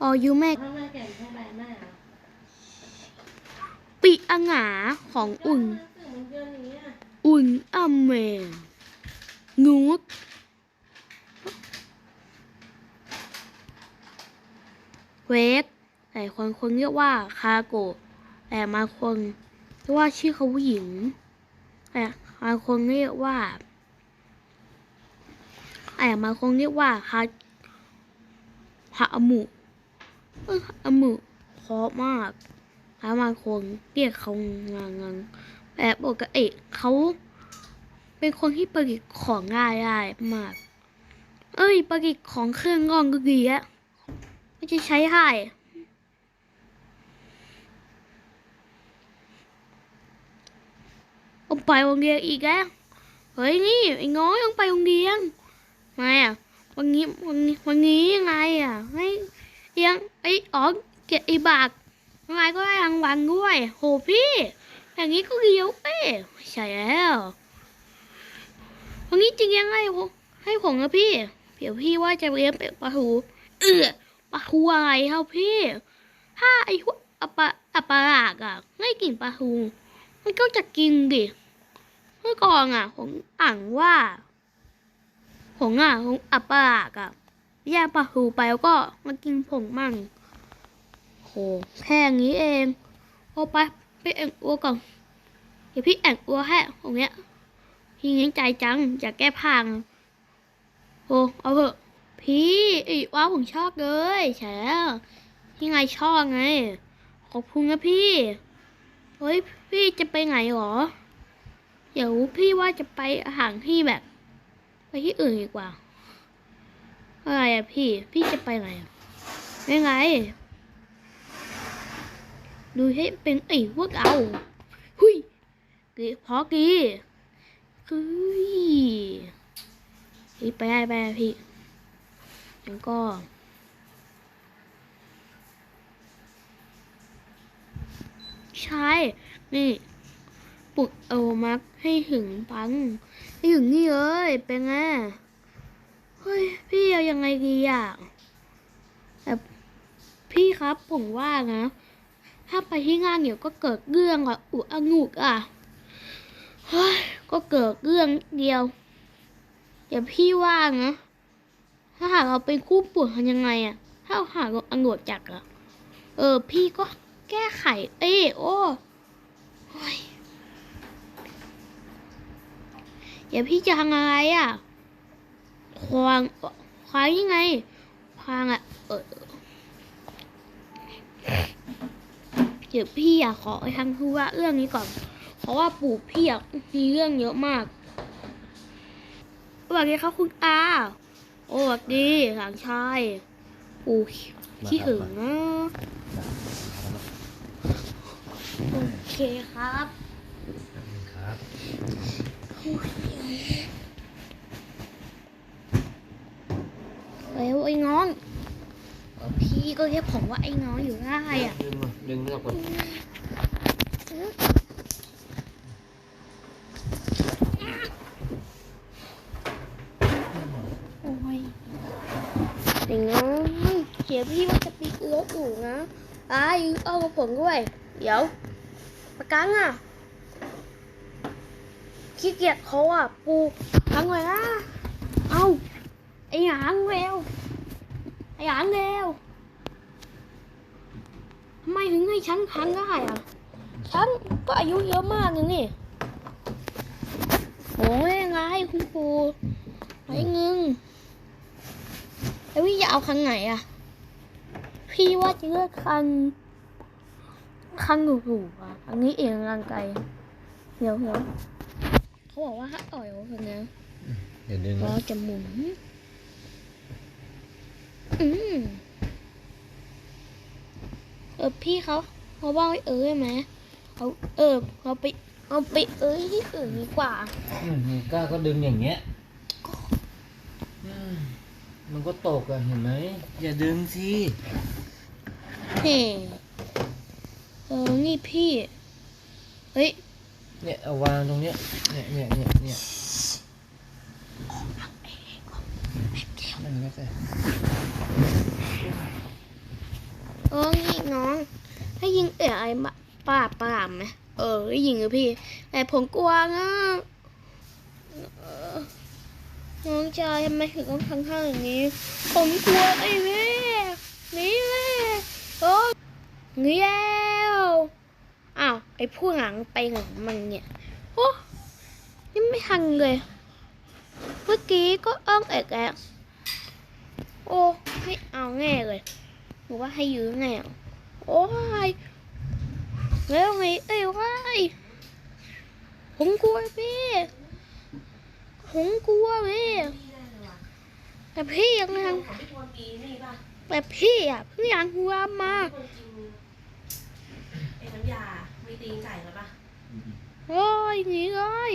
อยูแม่ทำไมแก่นใช่ไหมแม่อะปีอะหงาของอุ่นก็รู้สึกมันเกินอย่างเงี้ยอุ่นอเมรงูดเวสแต่คนคนเรียกว่าคาโกะแต่บางคนเรียกว่าชื่อเขาผู้หญิงแต่บางคนเรียกว่าแต่บางคนเรียกว่าคาฮาอมุ ออฮาอมุเพราะมากแล้วบาคนเรียกเขางางงแต่ปกติเขาเป็นคนที่ประดิษฐ์ของง่ายได้มาก เอ้ยประดิษฐ์ของเครื่องงองก็ดีอะไม่จะใช้ได้เอาไปโรงเรียนอีกแล้วเฮ้ยนี่ไอ้ง้อยต้องไปโรงเรียนไงอะวันนี้วันนี้วันนี้ยังไงอะให้ เลี้ยังไอ้อ๋อเกียรติไอ้บากยังไงก็ได้รางวัลด้วย โหพี่ อย่างนี้ก็เลี้ยวเอ้ไม่ใช่แล้ววันนี้จริงยังไงให้ผมนะพี่เดี๋ยวพี่ว่าจะเลี้ยงเป็ดปลาทูเออปลาทูอะไรครับพี่ ถ้าไอ้พวกอัปะอัปะหลากอะไม่กินปลาทูมันก็จะกินดิเมื่อก่อนอะ ผมอ่านว่า ผมอะผมอัปะหลากอะ แย่งปลาทูไปแล้วก็มากินผมมั่งโหแค่นี้เองพอไปไปแอ่งอัวก่อนเดี๋ยวพี่แอ่งอัวให้ตรงเนี้ยพี่เงี้ยใจจังอยากแก้พังโอ้เอาเถอะพี่อีว่าผมชอบเลยแฉพี่ไงชอบไง ขอบคุณนะพี่ เฮ้ยพี่จะไปไหนหรอ เดี๋ยวพี่ว่าจะไปอาหารที่แบบ ไปที่อื่นดีกว่า อะไรอะพี่ พี่จะไปไหนอะไม่ไง ดูให้เป็นไอ้พวกเอาหุยกีพอกีคือพี่ไปได้ไปพี่ แล้วก็ใช่ นี่ปลุกเอามักให้ถึงปัง ให้ถึงนี่เลยเป็นไง เฮ้ยพี่เอายังไงดีอะแบบพี่ครับผมว่านะ ถ้าไปที่งานเดี๋ยวก็เกิดเรื่องอะอุอะงูกอะเฮ้ยก็เกิดเรื่องเดียวเดี๋ยวพี่ว่านะถ้าหากเราเป็นคู่ป่วดทำยังไงอะถ้าหากเราอังโดจักอะเออ พี่ก็แก้ไข เอ้โอ้โอ้ยเดี๋ยวพี่จะทำอะไรอะ ควางควางยังไงควางอะเออเดี๋ยวพี่อยากขอไปทำธุระเรื่องนี้ก่อน เพราะว่าปู่พี่อะมีเรื่องเยอะมากสวัสดีครับคุณอาโอ้สวัสดีหลานชายปู่ขี้หึงนะโอเคครับครับ แล้วไอ้น้อง พี่ก็เรียกผมว่าไอ้น้องอยู่ได้อะ ดึงมาดึงเลือกก่อนโอ้ยไอ้น้องเดี๋ยวพี่ว่าจะปีกรถอยู่นะอ้ายเอากับผมด้วย เดี๋ยวประกันอะขี้เกียจเขาอะ ปูพังไว้นะ เอาไอ้หางเร็ว ไอ้หางเร็วทำไมถึงให้ฉันพังได้อะ ฉันก็อายุเยอะมากเลยนี่โอ้ยไงคุณปูไอ้เงิงแล้วพี่จะเอาคันไหนอะ พี่ว่าจะเลือกคัน คันหรูๆอะ อันนี้เองร่างไกลเดี๋ยวเดี๋ยวเขาบอกว่าถ้าอ่อยคันนี้เดี๋ยวดึงล้อจะหมุน อืมเออพี่เขาเขาบอกให้เอ้ยไหมเขาเออเราไปเอาไปเอ้ยที่อื่นดีกว่าอืมก้าก็ดึงอย่างเงี้ยอืมมันก็ตกอะเห็นไหมอย่าดึงสิเฮ้เออนี่พี่ เฮ้ย เนี่ยเอาวางตรงเนี้ยเนี่ยเนี่ยเนี่ยเนี่ยนั่นก็ใช่ ออนี่น้องให้ยิงเอ๋ไอ้ป้าปรามไหมเออยิงเลยพี่ แต่ผมกลัวนะน้องชายทำไมถึงต้องทำท่าอย่างนี้ ผมกลัวไอ้แม่หนี่แม่โอ้หนี่แล้วอ้าวไอ้ผู้หลังไปของมันเนี่ยโอ้ยไม่ทันเลยเมื่อกี้ก็เอิ้งเอกแล้วโอ้ให้เอาแง่เลย หรือว่าให้ยื้อแง่อะโอ้ยแล้วไงเอ้ยว้ายผมกลัวพี่ผมกลัวพี่พี่ได้เลยว่ะแต่พี่ยังยังของพี่ควรปีนี่ป่ะแต่พี่อะเพิ่งยังหัวมาพี่ควรกินไอ้น้ำยามีตีนไก่แล้วป่ะโอ้ยหนีเลย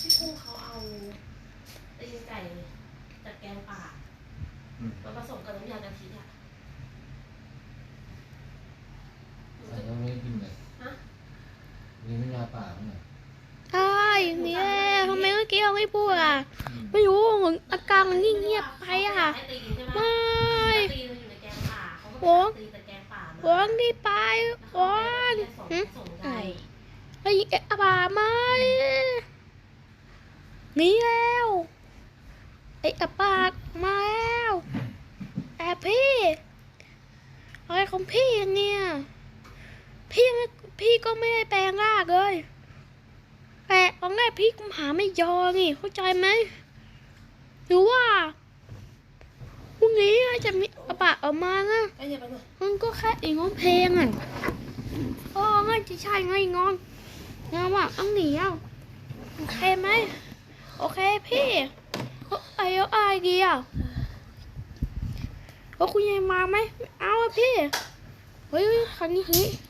พี่กุ้งเขาเอาตีนไก่จากแกงป่าอืมมาผสมกับน้ำยากะทิอะ ใส่ก็ไม่ได้กินเลยฮะมีน้ำยาป่ามั้งเนี่ยใช่หนีแล้วทำไมเมื่อกี้เราไม่พูดอะ ไม่รู้เหมือนอาการมันเงียบๆไปอะให้ตีนใช่ไหมไม่ตีนมันอยู่ในแกงป่าเขาก็โอ้ตีแต่แกงป่ามาร้องดีไปร้องหึหึไอ้ไอ้เอ๊ะอาบาไม่หนีแล้วไอ้อาปากมาแล้วแอบพี่อะไรของพี่เนี่ย พี่ไม่พี่ก็ไม่ได้แปลงร่างเลยแต่ตอนแรกพี่กุมหาไม่ยอนี่เข้าใจไหมหรือว่าพรุ่งนี้จะมีอปาออกมานะไอ้เนี่ยไปเลยมันก็แค่อีงอนเพลงอะโอ้งั้นจะใช่ไงงอนงานว่าอังหนีอะโอเคไหมโอเคพี่ไอ้เอไอ้ดีอะแล้คุณยายมาไหมเอาอะพี่เฮ้ยครั้งนี้ครั้งนี้เร็วๆครั้งนี้เอาเลยครั้งนี้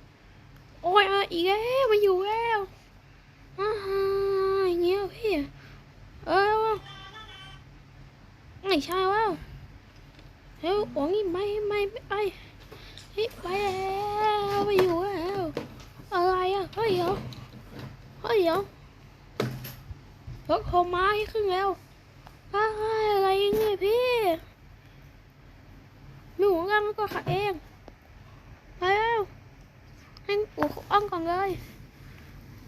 โอ้ยเราโอ้ยก่อนโอ้ยไอ้ของเธอมึงแบบเงี้ยๆเอ้ยโอ้ยอะอีกแล้วมาอยู่แล้วอ่าอย่างเงี้ยพี่เออไม่ใช่แล้วเฮ้ยโอ้ยไม่ไม่ไม่ไปเฮ้ยไปแล้วไปอยู่แล้วอะไรอะเฮ้ยเดี๋ยวเฮ้ยเดี๋ยวรถโคม้าให้ขึ้นแล้วอะไรเนี่ยพี่หนูกันก็ขับเองไปแล้วให้ปู่ อ้อมก่อนเลย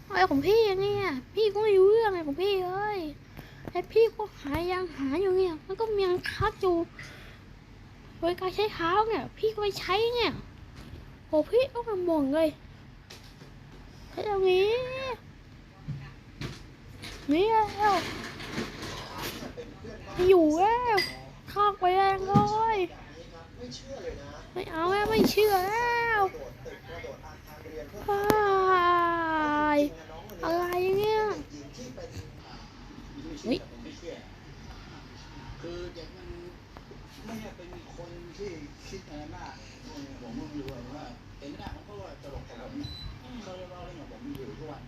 อะไรของพี่เนี่ย พี่ก็ไม่รู้เรื่องอะไรของพี่เลยไอพี่ก็หายังหาอยู่เนี่ยมันก็มียังคัดอยู่โดยการใช้เท้าเนี่ย พี่ก็ไปใช้เนี่ยโหพี่ต้องมาบ่นเลยใช้ตรงนี้นี่แล้วอยู่แล้วข้าไปแรงเลยไม่เอาแล้วไม่เชื่อแล้วายอะไรเนี่ยเฮ้ยคือเด็กมันไม่ใช่เป็นคนที่คิดอะไรมากผมก็ไม่รู้ว่าเห็นหน้าเขาก็ตลกกับผมเขาเล่าเรื่องกับผมอยู่ทุกวัน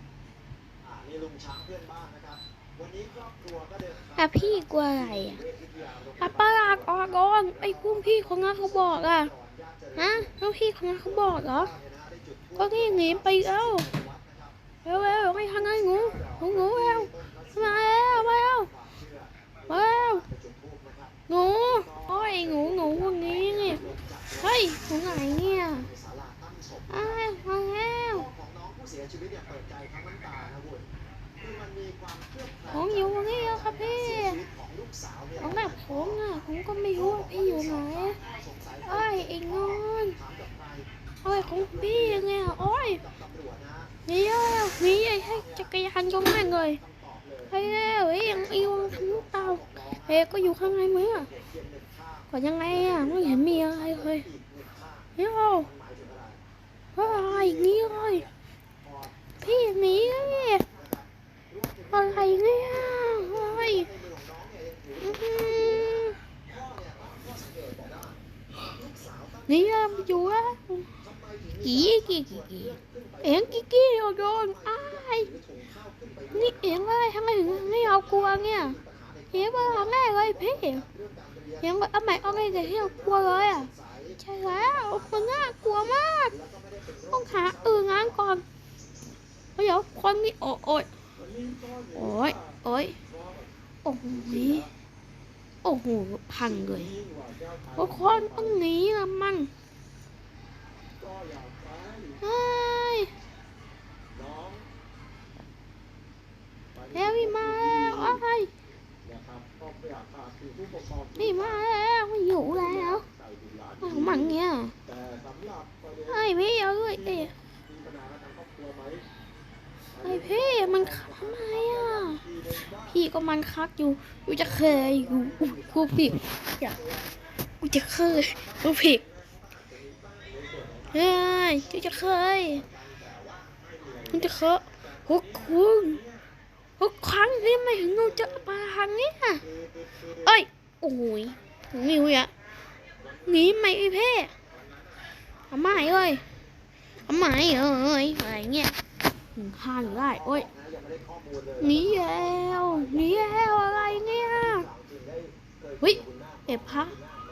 อ่านี่ลุงช้างเพื่อนบ้านนะครับวันนี้ครอบครัวก็เดินทางแต่พี่กลัวอะไรอะเวทวิทยาอะยาปลาดออกอนไอ้กุ้งพี่คนนั้นเขาบอกอะฮะแล้วพี่คนนั้นเขาบอกเหรอ เนี่ยนะได้จุดธูปก็นี่หนีไโอ้ยของพี่เนี่ยโอ้ยกับตำรวจนะหนี่แล้วหนี่ไอ้ให้จักรยานยนต์แม่งเลยคำ กี้กี้กี้เฮ้ยมันหมายถึงอะไรว่าอะไรอย่างนี้เลยพอพี่หนีเลยนะครับรวมถึงอะไรเนี่ยเฮ้ยในมือของน้องเนี่ยยังถืออื้อหือพ่อเนี่ยตั้งข้อสังเกตบอกว่าลูกสาวตั้งนี่อะมาอยู่อะกี่กี่กี่กี่เอ็งกี่กี่โดนอ้ายนี่เอ็งอะไรทำไมถึงไม่เอากลัวเนี่ยเอ็งมาทำแม่เลยพี่เอ็งว่าเอาใหม่เอาไงแต่ที่เรากลัวเลยอะใช่แล้วมันน่ากลัวมากต้องหาอื่นงานก่อนเดี๋ยวคนนี้โอ้ยโอ้ยโอ้ยโอ้โหโอ้โหพังเลยคนต้องหนีละมั่ง เฮ้ยเฮ้ยแล้วเอ้ยนะครับก็อยากฝากถึงผู้ปกครองที่นี่มาแล้วไม่อยู่แล้วเอามันเนี่ยไอ้พี่เอาด้วยเอ้ยมีปัญหากับทางครอบครัวไอ้พี่มันทำไมอะ พี่ก็มันคักอยู่กูจะเคยกูกูผิดอย่ากูจะเคยกูผิด เฮ้ยจะเคยกูจะเคยหกคุณหกครั้งที่ไม่ถึงเราจะมาทางเนี้ยเอ้ยโอ้ยนิวอะหนีไม่ไอ้เพ่ทำไมเอ้ยทำไม่เอ้ยอะไรเงี้ยถึงข้างได้โอ้ยหนีแล้วหนีแล้วอะไรเนี่ยเฮ้ยเอ็บพระ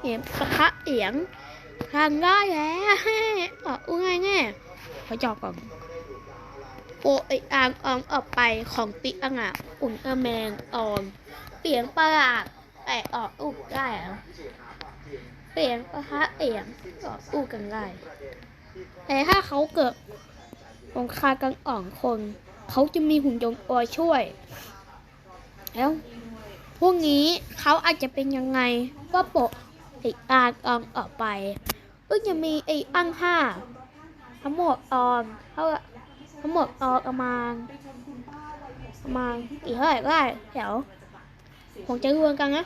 เอ็บปะทะเอียง ทางได้แล้วเอออุ้ยงแง่ขอจอบก่อนโอไออ่างอองออกไปของติอ่างอะอุ่นเอแมงออนเปลี่ยนประหลาดแต่ออกอุกได้เหรอเปลี่ยนปะทะเอียงออกอุกกันได้แต่ถ้าเขาเกิดสงครามกันอ่องคน เขาจะมีหุ่นยนต์ออยช่วย แล้วพวกนี้เขาอาจจะเป็นยังไงก็โปะไออานอองออกไป ก็ยังมีไอ้อังห้าทั้งหมดออนเท่าทั้งหมดออนประมาณประมาณกี่เท่าไหร่ก็ได้เดี๋ยวผมจะรวมกันนะ